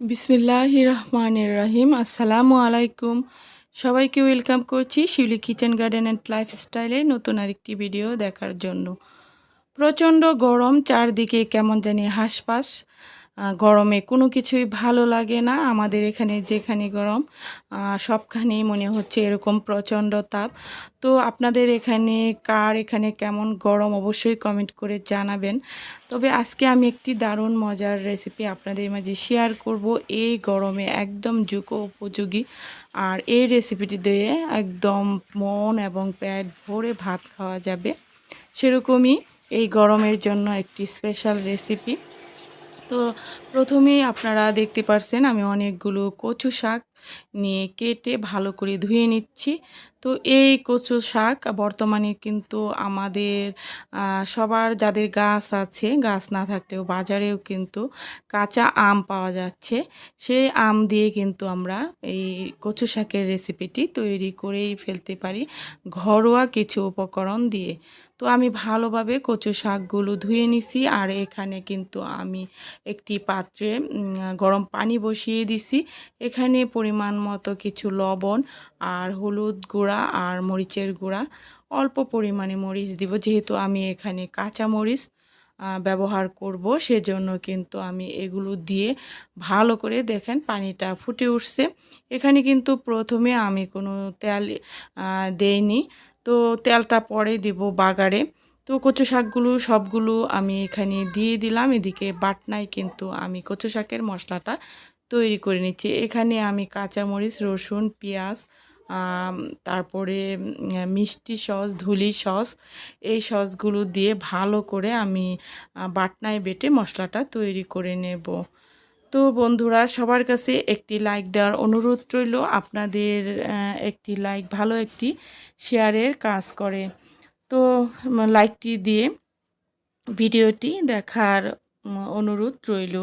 বিসমিল্লাহ রহমানের রহিম আসসালামু আলাইকুম। সবাইকে ওয়েলকাম করছি শিউলি কিচেন গার্ডেন অ্যান্ড লাইফস্টাইলে নতুন আরেকটি ভিডিও দেখার জন্য। প্রচণ্ড গরম, চারদিকে কেমন জানি হাঁসপাস। গরমে কোনো কিছুই ভালো লাগে না। আমাদের এখানে যেখানে গরম সবখানেই মনে হচ্ছে এরকম প্রচণ্ড তাপ। তো আপনাদের এখানে কার এখানে কেমন গরম অবশ্যই কমেন্ট করে জানাবেন। তবে আজকে আমি একটি দারুণ মজার রেসিপি আপনাদের মাঝে শেয়ার করব। এই গরমে একদম যুগ উপযোগী। আর এই রেসিপিটি দিয়ে একদম মন এবং পেট ভরে ভাত খাওয়া যাবে। সেরকমই এই গরমের জন্য একটি স্পেশাল রেসিপি তো প্রথমেই আপনারা দেখতে পারছেন আমি অনেকগুলো কচু শাক নিয়ে কেটে ভালো করে ধুয়ে নিচ্ছি। তো এই কচু শাক বর্তমানে কিন্তু আমাদের সবার যাদের গাছ আছে, গাছ না থাকলেও বাজারেও কিন্তু কাঁচা আম পাওয়া যাচ্ছে। সেই আম দিয়ে কিন্তু আমরা এই কচু শাকের রেসিপিটি তৈরি করেই ফেলতে পারি ঘরোয়া কিছু উপকরণ দিয়ে। তো আমি ভালোভাবে কচু শাকগুলো ধুয়ে নিছি আর এখানে কিন্তু আমি একটি পাত্রে গরম পানি বসিয়ে দিছি। এখানে পরিমাণ মতো কিছু লবণ আর হলুদ গুঁড়া আর মরিচের গুঁড়া। অল্প পরিমাণে মরিচ দিব, যেহেতু আমি এখানে কাঁচা মরিচ ব্যবহার করব, সেজন্য কিন্তু আমি এগুলো দিয়ে ভালো করে দেখেন পানিটা ফুটে উঠছে। এখানে কিন্তু প্রথমে আমি কোনো তেল দেইনি। তো তেলটা পরে দিব বাগারে। তো কচু শাকগুলো সবগুলো আমি এখানে দিয়ে দিলাম। এদিকে বাটনায় কিন্তু আমি কচু শাকের মশলাটা তৈরি করে নিচ্ছি। এখানে আমি কাঁচামরিচ, রসুন, পেঁয়াজ তারপরে মিষ্টি সস, ধুলি সস, এই সসগুলো দিয়ে ভালো করে আমি বাটনায় বেটে মশলাটা তৈরি করে নেব। তো বন্ধুরা, সবার কাছে একটি লাইক দেওয়ার অনুরোধ রইল। আপনাদের একটি লাইক ভালো একটি শেয়ারের কাজ করে। তো লাইকটি দিয়ে ভিডিওটি দেখার অনুরোধ রইল।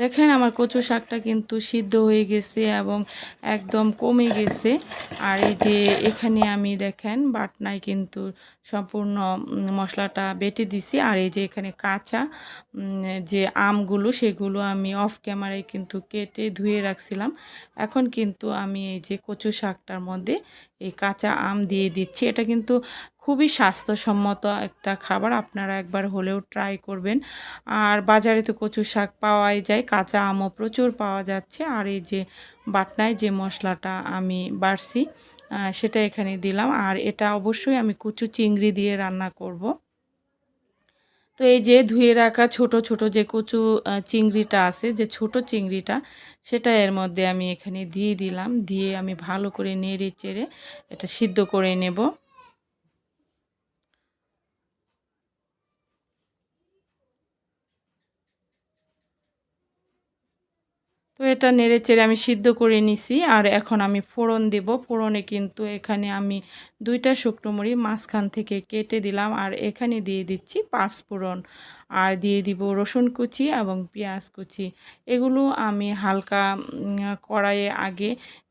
দেখেন আমার কচু শাকটা কিন্তু সিদ্ধ হয়ে গেছে এবং একদম কমে গেছে। আর এই যে এখানে আমি দেখেন বাটনায় কিন্তু সম্পূর্ণ মশলাটা বেটে দিছি। আর এই যে এখানে কাঁচা যে আমগুলো, সেগুলো আমি অফ ক্যামেরায় কিন্তু কেটে ধুয়ে রাখছিলাম। এখন কিন্তু আমি এই যে কচু শাকটার মধ্যে এই কাঁচা আম দিয়ে দিচ্ছি। এটা কিন্তু খুবই স্বাস্থ্যসম্মত একটা খাবার। আপনারা একবার হলেও ট্রাই করবেন। আর বাজারে তো কচু শাক পাওয়াই যায়, কাঁচা আমও প্রচুর পাওয়া যাচ্ছে। আর এই যে বাটনায় যে মশলাটা আমি বাড়ছি সেটা এখানে দিলাম। আর এটা অবশ্যই আমি কুচু চিংড়ি দিয়ে রান্না করব। তো এই যে ধুয়ে রাখা ছোট ছোট যে কচু চিংড়িটা আছে, যে ছোট চিংড়িটা, সেটা এর মধ্যে আমি এখানে দিয়ে দিলাম। দিয়ে আমি ভালো করে নেড়ে চেড়ে এটা সিদ্ধ করে নেব। তো এটা নেড়ে চেড়ে আমি সিদ্ধ করে নিছি, আর এখন আমি ফোড়ন দেব। ফোড়নে কিন্তু এখানে আমি দুইটা শুকনো মুড়ি মাঝখান থেকে কেটে দিলাম, আর এখানে দিয়ে দিচ্ছি পাঁচ ফোড়ন। আর দিয়ে দিব রসুন কুচি এবং পেঁয়াজ কুচি। এগুলো আমি হালকা কড়াইয়ে আগে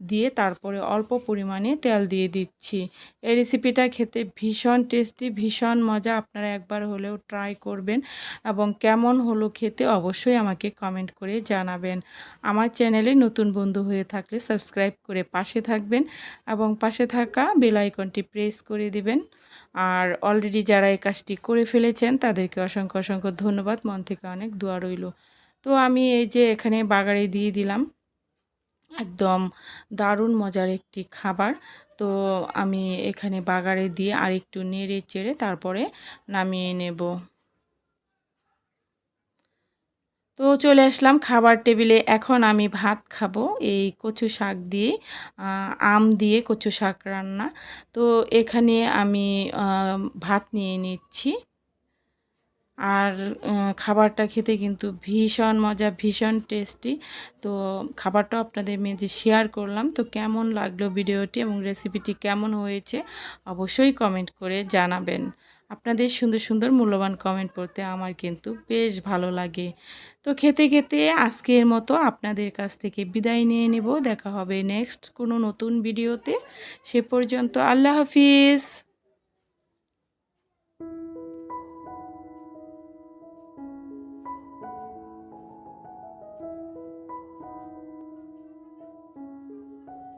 দিয়ে তারপরে অল্প পরিমাণে তেল দিয়ে দিচ্ছি। এই রেসিপিটা খেতে ভীষণ টেস্টি ভীষণ মজা। আপনারা একবার হলেও ট্রাই করবেন এবং কেমন হলো খেতে অবশ্যই আমাকে কমেন্ট করে জানাবেন। আমার চ্যানেলে নতুন বন্ধু হয়ে থাকলে সাবস্ক্রাইব করে পাশে থাকবেন এবং পাশে থাকা বেল আইকনটি প্রেস করে দিবেন। আর অলরেডি যারা এই কাজটি করে ফেলেছেন, তাদেরকে অসংখ্য অসংখ্য ধন্যবাদ। মন থেকে অনেক দোয়া রইল। তো আমি এই যে এখানে বাগারে দিয়ে দিলাম একদম দারুণ মজার একটি খাবার। তো আমি এখানে বাগারে দিয়ে আরেকটু নেড়ে চেড়ে তারপরে নামিয়ে নেব। তো চলে আসলাম খাবার টেবিলে। এখন আমি ভাত খাব এই কচু শাক দিয়ে আম দিয়ে কচু শাক রান্না। তো এখানে আমি ভাত নিয়ে নিচ্ছি। আর খাবারটা খেতে কিন্তু ভীষণ মজা, ভীষণ টেস্টি। তো খাবারটা আপনাদের মেঝে শেয়ার করলাম। তো কেমন লাগল ভিডিওটি এবং রেসিপিটি কেমন হয়েছে অবশ্যই কমেন্ট করে জানাবেন। আপনাদের সুন্দর সুন্দর মূল্যবান কমেন্ট পড়তে আমার কিন্তু বেশ ভালো লাগে। তো খেতে খেতে আজকের মতো আপনাদের কাছ থেকে বিদায় নিয়ে নেব। দেখা হবে নেক্সট কোনো নতুন ভিডিওতে। সে পর্যন্ত আল্লাহ হাফিজ।